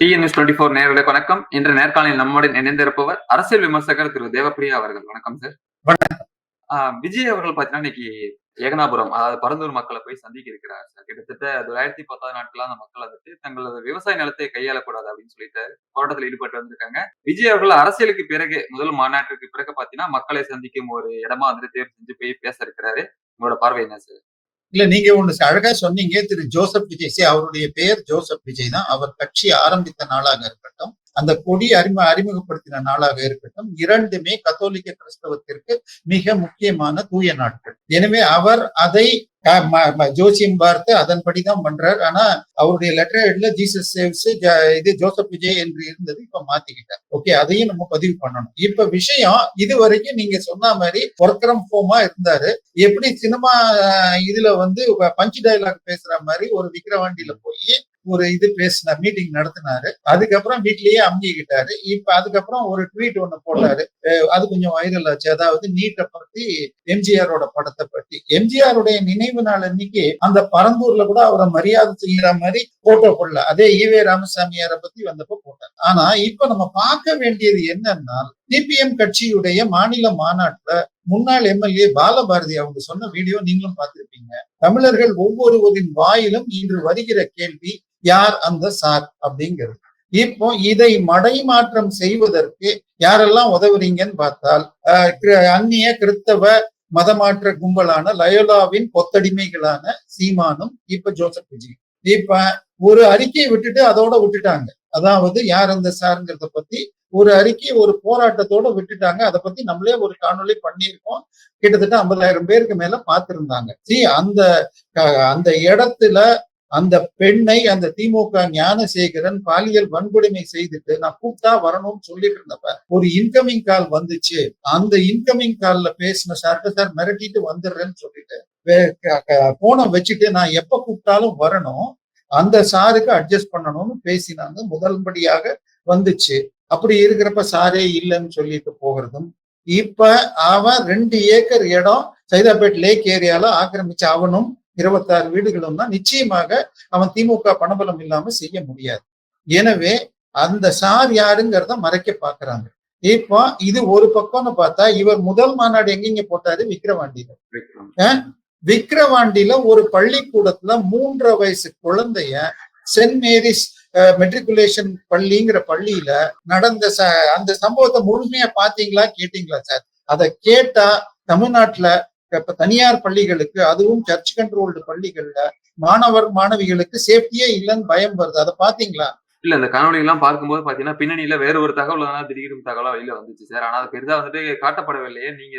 DNS twenty four நேர்களுக்கு வணக்கம். இன்று நேர்காணலில் நம்முடன் இணைந்திருப்பவர் அரசியல் விமர்சகர் திரு தேவப்பிரியா அவர்கள். வணக்கம் சார் ஆஹ் விஜய் அவர்கள் பாத்தீங்கன்னா இன்னைக்கு ஏகனாபுரம் அதாவது பரந்தூர் மக்களை போய் சந்திக்க இருக்கிறார் சார் கிட்டத்தட்ட தொள்ளாயிரத்தி பத்தாவது நாட்களா அந்த மக்கள் வந்துட்டு தங்களது விவசாய நிலத்தை கையாளக்கூடாது அப்படின்னு சொல்லிட்டு போராட்டத்தில் ஈடுபட்டு வந்திருக்காங்க. விஜய் அவர்கள் அரசியலுக்கு பிறகு முதல் மாநாட்டிற்கு பிறகு பாத்தீங்கன்னா மக்களை சந்திக்கும் ஒரு இடமா வந்துட்டு தேர்வு செஞ்சு போய் பேச இருக்கிறாரு. உங்களோட பார்வை என்ன சார் இல்ல நீங்க ஒண்ணு அழகா சொன்னீங்க. திரு ஜோசப் விஜய் சே அவருடைய பெயர் ஜோசப் விஜய் தான். அவர் கட்சி ஆரம்பித்த நாளாக இருக்கட்டும். அந்த கொடி அறிமுக அறிமுகப்படுத்தின நாளாக இருக்கட்டும் இரண்டுமே கத்தோலிக்க கிறிஸ்தவத்திற்கு மிக முக்கியமான தூய நாட்கள். எனவே அவர் அதை ஜோசியம் பார்த்து அதன்படிதான் பண்றார். ஆனா அவருடைய லெட்டர் ஹெட்ல ஜீசஸ் சேவ்ஸ் இது ஜோசப் விஜய் என்று இருந்தது இப்ப மாத்திக்கிட்டார். ஓகே அதையும் நம்ம பதிவு பண்ணணும். இப்ப விஷயம் இது வரைக்கும் நீங்க சொன்ன மாதிரி ஒர்க் ஃப்ரம் ஹோமா இருந்தாரு. எப்படி சினிமா இதுல வந்து பஞ்சு டைலாக் பேசுற மாதிரி ஒரு விக்கிரவாண்டியில போய் ஒரு இது பேசினார் மீட்டிங் நடத்தினாரு. அதுக்கப்புறம் வீட்லயே அமுங்கிக்கிட்டாரு இப்ப அதுக்கப்புறம் ஒரு ட்வீட் ஒண்ணு போட்டாரு. அது கொஞ்சம் வைரல் ஆச்சு. அதாவது நீட்டை பத்தி எம்ஜிஆரோட படத்தை பத்தி எம்ஜிஆருடைய நினைவு நாள் அன்னைக்கு அந்த பரந்தூர்ல கூட அவரை மரியாதை செய்யற மாதிரி போட்டோ போடல. அதே ஈவே ராமசாமியாரை பத்தி வந்தப்ப போட்டார். ஆனா இப்ப நம்ம பார்க்க வேண்டியது என்னன்னா சிபிஎம் கட்சியுடைய மாநில மாநாட்டுல முன்னாள் எம்எல்ஏ பாலபாரதி அவங்க சொன்ன வீடியோ நீங்களும் பார்த்திருப்பீங்க. தமிழர்கள் ஒவ்வொருவரின் வாயிலும் இன்று வருகிற கேள்வி யார் அந்த சார்? அப்படிங்கிறது. இப்போ இதை மடைமாற்றம் செய்வதற்கு யாரெல்லாம் உதவுறீங்கன்னு பார்த்தால் அந்நிய கிறிஸ்தவ மதமாற்ற கும்பலான லயோலாவின் கொத்தடிமைகளான சீமானும் இப்ப ஜோசப் விஜய் இப்ப ஒரு அறிக்கையை விட்டுட்டு அதோட விட்டுட்டாங்க. அதாவது யார் அந்த சாருங்கிறத பத்தி ஒரு அறிக்கை ஒரு போராட்டத்தோட விட்டுட்டாங்க. அதை பத்தி நம்மளே ஒரு காணொலி பண்ணியிருக்கோம். கிட்டத்தட்ட ஐம்பதாயிரம் பேருக்கு மேல பார்த்திருந்தாங்க see அந்த அந்த இடத்துல அந்த பெண்ணை அந்த திமுக ஞானசேகரன் பாலியல் வன்கொடுமை செய்துட்டு நான் கூப்பிட்டா வரணும்னு சொல்லிட்டு இருந்தப்ப ஒரு இன்கமிங் கால் வந்துச்சு. அந்த இன்கமிங் கால்ல பேசின சார்ட்ட சார் மிரட்டிட்டு வந்துடுறேன்னு சொல்லிட்டு போனை வச்சுட்டு நான் எப்ப கூப்பிட்டாலும் வரணும். அந்த சாருக்கு அட்ஜஸ்ட் பண்ணணும்னு பேசினாங்க. முதல்படியாக வந்துச்சு. அப்படி இருக்கிறப்ப சாரே இல்லைன்னு சொல்லிட்டு போகிறதும் இப்ப அவன் ரெண்டு ஏக்கர் இடம் சைதாப்பேட் லேக் ஏரியால ஆக்கிரமிச்சு அவனும் இருபத்தாறு வீடுகளும் தான் நிச்சயமாக அவன் திமுக பணபலம் இல்லாம செய்ய முடியாது. எனவே அந்த சார் யாருங்கிறத மறைக்க பாக்குறாங்க. இப்போ இது ஒரு பக்கம்னு பார்த்தா இவர் முதல் மாநாடு எங்கெங்க போட்டாரு? விக்கிரவாண்டியில. விக்கிரவாண்டியில ஒரு பள்ளிக்கூடத்துல மூன்றரை வயசு குழந்தைய சென்ட் மேரிஸ் மெட்ரிகுலேஷன் பள்ளிங்கிற பள்ளியில நடந்த ச அந்த சம்பவத்தை முழுமையா பாத்தீங்களா கேட்டீங்களா சார்? அதை கேட்டா தமிழ்நாட்டுல இப்ப தனியார் பள்ளிகளுக்கு அதுவும் சர்ச் கண்ட்ரோல்டு பள்ளிகள்ல மாணவர் மாணவிகளுக்கு சேஃப்டியே இல்லைன்னு பயம் வருது. அதை பாத்தீங்களா? இல்ல இந்த காணொலி எல்லாம் பார்க்கும்போது பாத்தீங்கன்னா பின்னணியில வேற ஒரு தகவல் தான் திடீர்னு தகவலா வெளியில வந்துச்சு சார். ஆனா அது பெரிதா வந்துட்டு காட்டப்படவில்லையே. நீங்க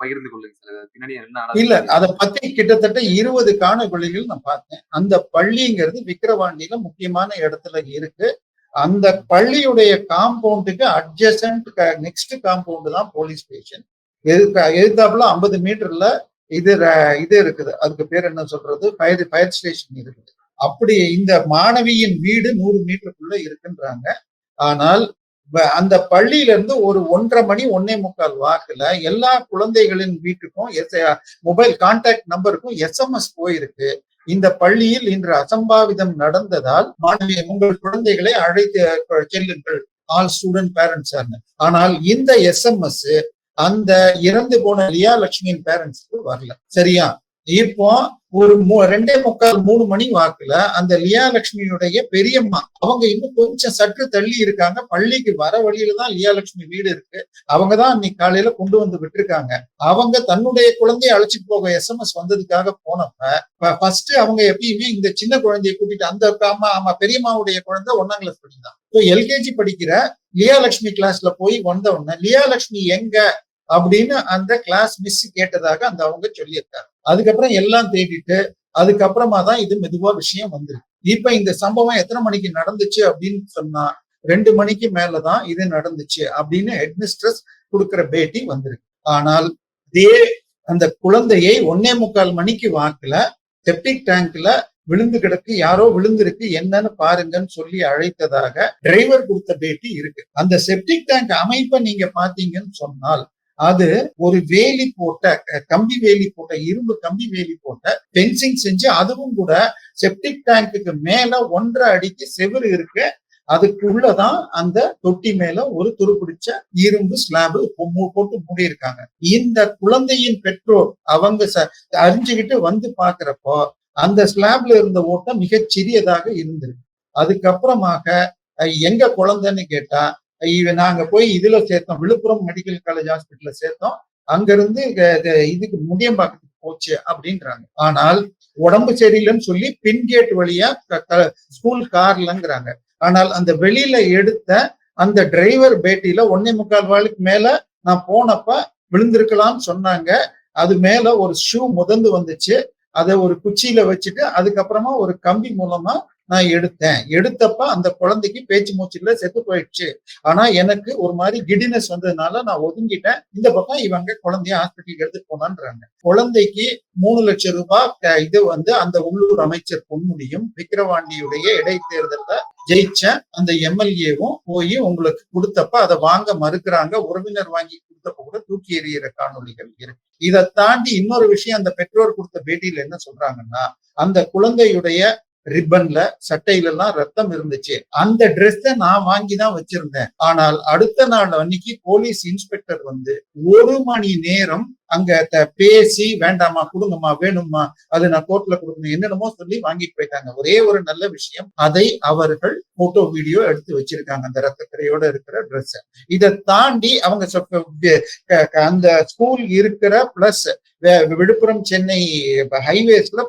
பகிர்ந்து கொள்ளுங்க சார். பின்னணி என்ன இல்ல அதை பத்தி கிட்டத்தட்ட இருபது காணொளிகள் நான் பார்த்தேன். அந்த பள்ளிங்கிறது விக்கிரவாண்டியில முக்கியமான இடத்துல இருக்கு. அந்த பள்ளியுடைய காம்பவுண்டுக்கு அட்ஜசன்ட் நெக்ஸ்ட் காம்பவுண்டு தான் போலீஸ் ஸ்டேஷன். எதிர்க்க எதிர்த்தாப்புல ஐம்பது மீட்டர்ல இது இது இருக்குது. அதுக்கு பேர் என்ன சொல்றது? ஃபயர் ஃபயர் ஸ்டேஷன் இருக்குது. அப்படி இந்த மாணவியின் வீடு நூறு மீட்டருக்குள்ள இருக்குன்றாங்க. ஆனால் அந்த பள்ளியில இருந்து ஒரு ஒன்றரை மணி ஒன்னே முக்கால் வாக்குல எல்லா குழந்தைகளின் வீட்டுக்கும் எஸ் மொபைல் கான்டாக்ட் நம்பருக்கும் எஸ்எம்எஸ் போயிருக்கு. இந்த பள்ளியில் இன்று அசம்பாவிதம் நடந்ததால் மாணவி உங்கள் குழந்தைகளை அழைத்து செல்லுங்கள். ஆல் ஸ்டூடெண்ட் பேரண்ட்ஸ் ஆனால் இந்த எஸ்எம்எஸ் அந்த இறந்து போன லியா லட்சுமியின் பேரண்ட்ஸ்க்கு வரல. சரியா? இப்போ ஒரு ரெண்டே முக்கால் மூணு மணி வாக்குல அந்த லியா லட்சுமியுடைய பெரியம்மா அவங்க இன்னும் கொஞ்சம் சற்று தள்ளி இருக்காங்க. பள்ளிக்கு வர வழியில தான் லியா லட்சுமி வீடு இருக்கு. அவங்க தான் அன்னைக்கு காலையில கொண்டு வந்து விட்டுருக்காங்க. அவங்க தன்னுடைய குழந்தையை அழைச்சிட்டு போக எஸ்எம்எஸ் வந்ததுக்காக போனப்ப ஃபர்ஸ்ட் அவங்க எப்பயுமே இந்த சின்ன குழந்தையை கூட்டிட்டு அந்த அம்மா ஆமா பெரியம்மாவுடைய குழந்தை ஒன்னாம் கிளாஸ் படிக்கிறான் ஸோ எல்கேஜி படிக்கிற லியா லட்சுமி கிளாஸ்ல போய் வந்த உடனே லியா லட்சுமி எங்க? அப்படின்னு அந்த கிளாஸ் மிஸ் கேட்டதாக அந்த அவங்க சொல்லியிருக்காரு அதுக்கப்புறம் எல்லாம் தேடிட்டு அதுக்கப்புறமா தான் இது மெதுவா விஷயம் வந்துருக்கு. இப்ப இந்த சம்பவம் எத்தனை மணிக்கு நடந்துச்சு அப்படின்னு சொன்னா ரெண்டு மணிக்கு மேலதான் இது நடந்துச்சு அப்படின்னு ஹெட்மிஸ்ட்ரஸ் கொடுக்குற பேட்டி வந்திருக்கு. ஆனால் இதே அந்த குழந்தையை ஒன்னே முக்கால் மணிக்கு வாக்குல செப்டிக் டேங்க்ல விழுந்து கிடக்கு யாரோ விழுந்திருக்கு என்னன்னு பாருங்கன்னு சொல்லி அழைத்ததாக டிரைவர் கொடுத்த பேட்டி இருக்கு. அந்த செப்டிக் டேங்க் அமைப்பை நீங்க பாத்தீங்கன்னு சொன்னால் அது ஒரு வேலி போட்ட கம்பி வேலி போட்ட இரும்பு கம்பி வேலி போட்ட பென்சிங் செஞ்சு அதுவும் கூட செப்டிக் டேங்க்குக்கு மேல ஒன்றரை அடிக்கு செவுரு இருக்கு. அதுக்குள்ளதான் அந்த தொட்டி மேல ஒரு துருப்பிடிச்ச இரும்பு ஸ்லாபு போட்டு மூடி இருக்காங்க இந்த குழந்தையின் பெற்றோர் அவங்க ச- அறிஞ்சுக்கிட்டு வந்து பாக்குறப்போ அந்த ஸ்லாப்ல இருந்த ஓட்டம் மிகச் சிறியதாக இருந்திருக்கு. அதுக்கப்புறமாக எங்க குழந்தைன்னு கேட்டா நாங்க போய் இதுல சேர்த்தோம். விழுப்புரம் மெடிக்கல் காலேஜ் ஹாஸ்பிட்டல்ல சேர்த்தோம். அங்கிருந்து இதுக்கு முடியம் இதுக்கு போச்சு அப்படின்றாங்க. ஆனால் உடம்பு சரியில்லைன்னு சொல்லி பின் கேட் வழியா க- க- ஸ்கூல் கார்லங்கிறாங்க ஆனால் அந்த வெளியில எடுத்த அந்த டிரைவர் பேட்டியில ஒன்னே முக்கால் வாளுக்கு மேல நான் போனப்ப விழுந்திருக்கலாம்னு சொன்னாங்க. அது மேல ஒரு ஷூ முதந்து வந்துச்சு. அதை ஒரு குச்சியில வச்சுட்டு அதுக்கப்புறமா ஒரு கம்பி மூலமா நான் எடுத்தேன். எடுத்தப்ப அந்த குழந்தைக்கு பேச்சு மூச்சுல செத்து போயிடுச்சு. ஆனா எனக்கு ஒரு மாதிரி கிடினஸ் வந்ததுனால நான் ஒதுங்கிட்டேன். இந்த பக்கம் இவங்க குழந்தைய ஹாஸ்பிட்டலுக்கு எடுத்துட்டு போனான்றாங்க. குழந்தைக்கு மூணு லட்சம் ரூபாய் இது வந்து அந்த உள்ளூர் அமைச்சர் பொன்முடியும் விக்கிரவாண்டியுடைய இடைத்தேர்தலில் ஜெயிச்சேன் அந்த எம்எல்ஏவும் போய் உங்களுக்கு கொடுத்தப்ப அதை வாங்க மறுக்கிறாங்க. உறவினர் வாங்கி கொடுத்தப்ப கூட தூக்கி எறிகிற காணொளிகள் இருக்கு. இதை தாண்டி இன்னொரு விஷயம் அந்த பெற்றோர் கொடுத்த பேட்டியில என்ன சொல்றாங்கன்னா அந்த குழந்தையுடைய ரிப்பன்ல சட்டையில எல்லாம் ரத்தம் இருந்துச்சு. அந்த ட்ரெஸ்ஸை நான் வாங்கி தான் வச்சிருந்தேன். ஆனால் அடுத்த நாள் அன்னைக்கு போலீஸ் இன்ஸ்பெக்டர் வந்து ஒரு மணி நேரம் அங்க த- பேசி வேண்டாமா கொடுங்கம்மா வேணுமா அது நான் கோர்ட்ல கொடுக்கணும் என்னென்னமோ சொல்லி வாங்கிட்டு போயிட்டாங்க. ஒரே ஒரு நல்ல விஷயம் அதை அவர்கள் போட்டோ வீடியோ எடுத்து வச்சிருக்காங்க அந்த ரத்தக்கரையோட இருக்கிற ட்ரெஸ் இதை தாண்டி அவங்க சொ- க- அந்த ஸ்கூல் இருக்கிற பிளஸ் விழுப்புரம் சென்னை ஹைவேஸ்ல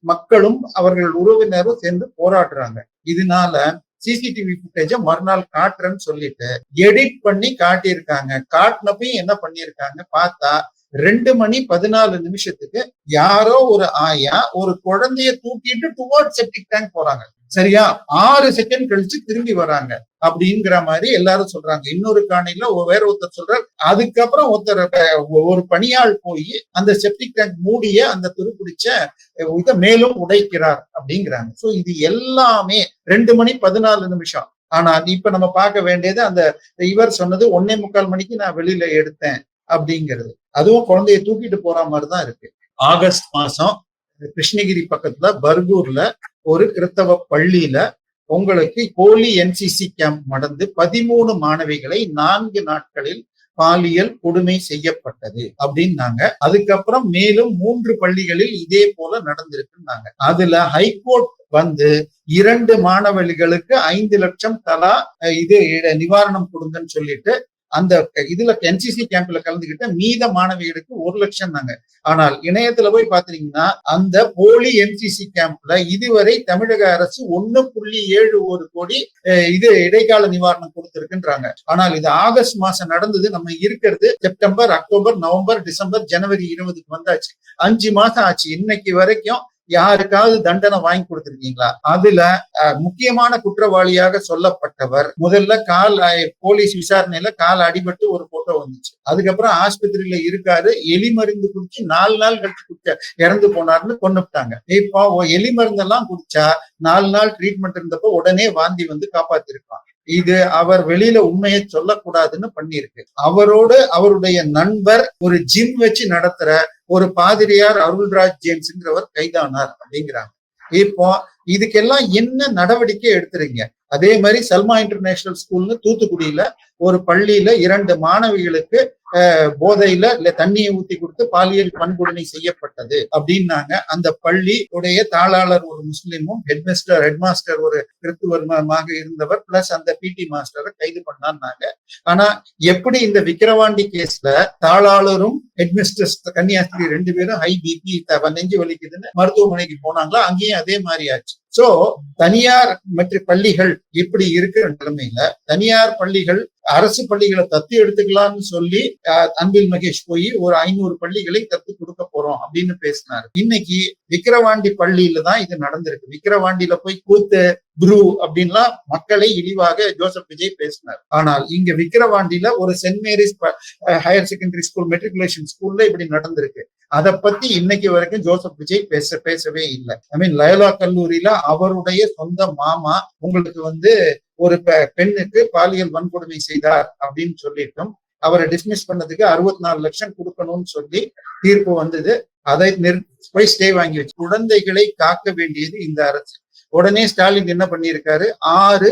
மக்களும் அவர்கள் உறவினரும் சேர்ந்து போராடுறாங்க. இதனால சிசிடிவி ஃபுட்டேஜ மறுநாள் காட்டுறேன்னு சொல்லிட்டு எடிட் பண்ணி காட்டியிருக்காங்க. காட்டினப்பையும் என்ன பண்ணியிருக்காங்க? பார்த்தா ரெண்டு மணி பதினாலு நிமிஷத்துக்கு யாரோ ஒரு ஆயா ஒரு குழந்தைய தூக்கிட்டு டுவார்ட் செப்டிக் டேங்க் போறாங்க. சரியா? ஆறு செகண்ட் கழிச்சு திரும்பி வராங்க. அப்படிங்கிற மாதிரி எல்லாரும் சொல்றாங்க. இன்னொரு காணில வேற ஒருத்தர் சொல்றார். அதுக்கப்புறம் ஒருத்தர் ஒரு பணியாள் போய் அந்த செப்டிக் டேங்க் மூடிய அந்த துருப்பிடிச்ச இதை மேலும் உடைக்கிறார் அப்படிங்கிறாங்க. சோ இது எல்லாமே ரெண்டு மணி பதினாலு நிமிஷம். ஆனா இப்ப நம்ம பார்க்க வேண்டியது அந்த இவர் சொன்னது ஒன்னே முக்கால் மணிக்கு நான் வெளியில எடுத்தேன். அப்படிங்கிறது. அதுவும் குழந்தைய தூக்கிட்டு போற மாதிரி தான் இருக்கு. ஆகஸ்ட் மாசம் கிருஷ்ணகிரி பக்கத்துல பர்கூர்ல ஒரு கிறித்தவ பள்ளியில உங்களுக்கு போலி என்சிசி கேம்ப் நடந்து பதிமூணு மாணவிகளை நான்கு நாட்களில் பாலியல் கொடுமை செய்யப்பட்டது அப்படின்னாங்க. அதுக்கப்புறம் மேலும் மூன்று பள்ளிகளில் இதே போல நடந்திருக்குன்னாங்க. அதுல ஹைகோர்ட் வந்து இரண்டு மாணவர்களுக்கு ஐந்து லட்சம் தலா இது நிவாரணம் கொடுங்கன்னு சொல்லிட்டு அந்த இதுல என்சிசி கேம்ப்ல கலந்துகிட்ட மீத மாணவிகளுக்கு ஒரு லட்சம் தாங்க. ஆனால் இணையத்துல போய் பாத்தீங்கன்னா அந்த போலி என்சிசி கேம்ப்ல இதுவரை தமிழக அரசு ஒன்னு புள்ளி ஏழு ஒரு கோடி இது இடைக்கால நிவாரணம் கொடுத்திருக்குன்றாங்க. ஆனால் இது ஆகஸ்ட் மாசம் நடந்தது நம்ம இருக்கிறது செப்டம்பர் அக்டோபர் நவம்பர் டிசம்பர் ஜனவரி இருபதுக்கு வந்தாச்சு. அஞ்சு மாசம் ஆச்சு. இன்னைக்கு வரைக்கும் யாருக்காவது தண்டனை வாங்கி கொடுத்திருக்கீங்களா? அதுல அஹ், முக்கியமான குற்றவாளியாக சொல்லப்பட்டவர் முதல்ல கால் போலீஸ் விசாரணையில கால் அடிபட்டு ஒரு போட்டோ வந்துச்சு. அதுக்கப்புறம் ஆஸ்பத்திரியில இருக்காரு எலி மருந்து குடிச்சு நாலு நாள் கழிச்சு குடிச்ச இறந்து போனாருன்னு கொண்டுட்டாங்க இப்போ எலி மருந்தெல்லாம் குடிச்சா நாலு நாள் ட்ரீட்மெண்ட் இருந்தப்போ உடனே வாந்தி வந்து காப்பாத்திருக்கான் இது அவர் வெளியில உண்மையை சொல்லக்கூடாதுன்னு பண்ணியிருக்கு. அவரோடு அவருடைய நண்பர் ஒரு ஜிம் வச்சு நடத்துற ஒரு பாதிரியார் அருள்ராஜ் ஜேம்ஸ்ங்கிறவர் கைதானார் அப்படிங்கிறாங்க. இப்போ இதுக்கெல்லாம் என்ன நடவடிக்கை எடுத்துறீங்க? அதே மாதிரி சல்மா இன்டர்நேஷனல் ஸ்கூல்னு தூத்துக்குடியில ஒரு பள்ளியில இரண்டு மாணவிகளுக்கு போதையில இல்ல தண்ணியை ஊத்தி கொடுத்து பாலியல் பண்புடனை செய்யப்பட்டது அப்படின்னாங்க. அந்த பள்ளி உடைய தாளாளர் ஒரு முஸ்லீமும் ஹெட்மாஸ்டர் ஹெட்மாஸ்டர் ஒரு கிறித்துவமாக இருந்தவர் பிளஸ் அந்த பிடி மாஸ்டரை கைது பண்ணான்னாங்க. ஆனா எப்படி இந்த விக்கிரவாண்டி கேஸ்ல தாளாளரும் ஹெட்மிஸ்டர்ஸ் கன்னியாஸ்திரி ரெண்டு பேரும் ஹை பிபி நெஞ்சு வலிக்குதுன்னு மருத்துவமனைக்கு போனாங்களோ அங்கேயும் அதே மாதிரி ஆச்சு. சோ தனியார் மற்ற பள்ளிகள் இப்படி இருக்கிற நிலைமையில தனியார் பள்ளிகள் அரசு பள்ளிகளை தத்து எடுத்துக்கலாம்னு சொல்லி அஹ், அன்பில் மகேஷ் போய் ஒரு ஐநூறு பள்ளிகளை தத்து கொடுக்க போறோம் அப்படின்னு பேசினாரு. இன்னைக்கு விக்கிரவாண்டி பள்ளியில தான் இது நடந்திருக்கு. விக்கிரவாண்டியில போய் கூத்து குரு அப்படின்லாம் மக்களை இழிவாக ஜோசப் விஜய் பேசினார். ஆனால் இங்க விக்கிரவாண்டியில ஒரு Saint Mary's higher secondary school matriculation ஸ்கூல்ல இப்படி நடந்திருக்கு. அதை பத்தி இன்னைக்கு வரைக்கும் ஜோசப் விஜய் பேச பேசவே இல்லை. ஐ மீன் லயலா கல்லூரியில அவருடைய சொந்த மாமா உங்களுக்கு வந்து ஒரு பெண்ணுக்கு பாலியல் வன்கொடுமை செய்தார் அப்படின்னு சொல்லிட்டும் அவரை டிஸ்மிஸ் பண்ணதுக்கு அறுபத்தி நாலு லட்சம் கொடுக்கணும்னு சொல்லி தீர்ப்பு வந்தது. அதை நிறு போய் ஸ்டே வாங்கி வச்சு குழந்தைகளை காக்க வேண்டியது இந்த அரசு. உடனே ஸ்டாலின் என்ன பண்ணியிருக்காரு? ஆறு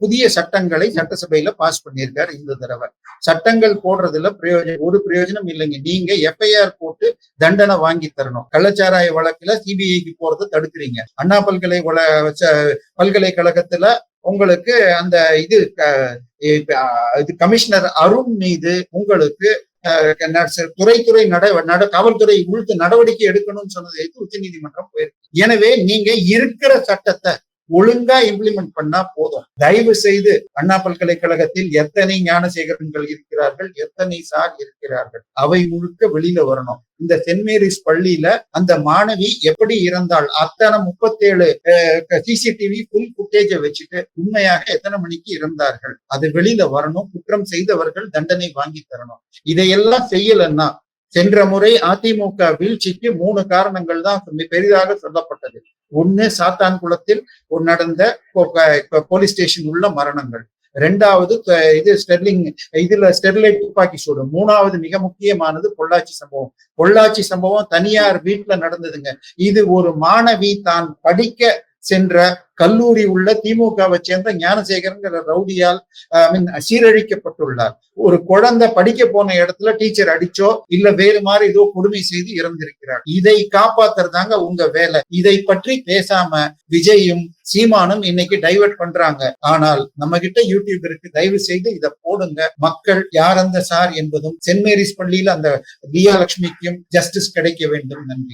புதிய சட்டங்களை சட்டசபையில பாஸ் பண்ணியிருக்காரு இந்த தடவை. சட்டங்கள் போடுறதுல பிரயோஜனம் ஒரு பிரயோஜனம் இல்லைங்க. நீங்க எஃப்ஐஆர் போட்டு தண்டனை வாங்கி தரணும். கள்ளச்சாராய வழக்குல சிபிஐக்கு போறதை தடுக்கிறீங்க. அண்ணா பல்கலை பல்கலைக்கழகத்துல உங்களுக்கு அந்த இது இது கமிஷனர் அருண் மீது உங்களுக்கு துறைத்துறை துறை துறை நட நட காவல்துறை உள்து நடவடிக்கை எடுக்கணும்னு சொன்னதை உச்ச நீதிமன்றம் போயிருக்கு. எனவே நீங்க இருக்கிற சட்டத்தை ஒழுங்கா இம்ப்ளிமெண்ட் பண்ணா போதும். தயவு செய்து அண்ணா பல்கலைக்கழகத்தில் எத்தனை ஞானசேகரன்கள் இருக்கிறார்கள் எத்தனை சார் இருக்கிறார்கள் அவை முழுக்க வெளியில வரணும். இந்த சென்ட் மேரிஸ் பள்ளியில அந்த மாணவி எப்படி இறந்தால் அத்தனை முப்பத்தேழு சிசிடிவி ஃபுல் ஃபுட்டேஜை வச்சுட்டு உண்மையாக எத்தனை மணிக்கு இறந்தார்கள் அது வெளியில வரணும் குற்றம் செய்தவர்கள் தண்டனை வாங்கி தரணும். இதையெல்லாம் செய்யலன்னா சென்ற முறை அதிமுக வீழ்ச்சிக்கு மூணு காரணங்கள் தான் பெரிதாக சொல்லப்பட்டது. ஒன்னு சாத்தான்குளத்தில் குளத்தில் நடந்த போலீஸ் ஸ்டேஷன் உள்ள மரணங்கள். ரெண்டாவது இது ஸ்டெர்லிங் இதுல ஸ்டெர்லைட் துப்பாக்கி சூடு. மூணாவது மிக முக்கியமானது பொள்ளாச்சி சம்பவம். பொள்ளாச்சி சம்பவம் தனியார் வீட்டுல நடந்ததுங்க. இது ஒரு மாணவி தான் படிக்க சென்ற கல்லூரி உள்ள திமுகவை சேர்ந்த ஞானசேகரங்கிற ரவுடியால் ஐ மீன் சீரழிக்கப்பட்டுள்ளார். ஒரு குழந்தை படிக்க போன இடத்துல டீச்சர் அடிச்சோ இல்ல வேறு மாதிரி ஏதோ கொடுமை செய்து இறந்திருக்கிறார். இதை காப்பாத்துறதாங்க உங்க வேலை. இதை பற்றி பேசாம விஜயும் சீமானும் இன்னைக்கு டைவர்ட் பண்றாங்க. ஆனால் நம்ம கிட்ட யூடியூப் இருக்கு. தயவு செய்து இதை போடுங்க. மக்கள் யார் அந்த சார் என்பதும் சென்ட் மேரிஸ் பள்ளியில அந்த தியாலட்சுமிக்கும் ஜஸ்டிஸ் கிடைக்க வேண்டும். நன்றி.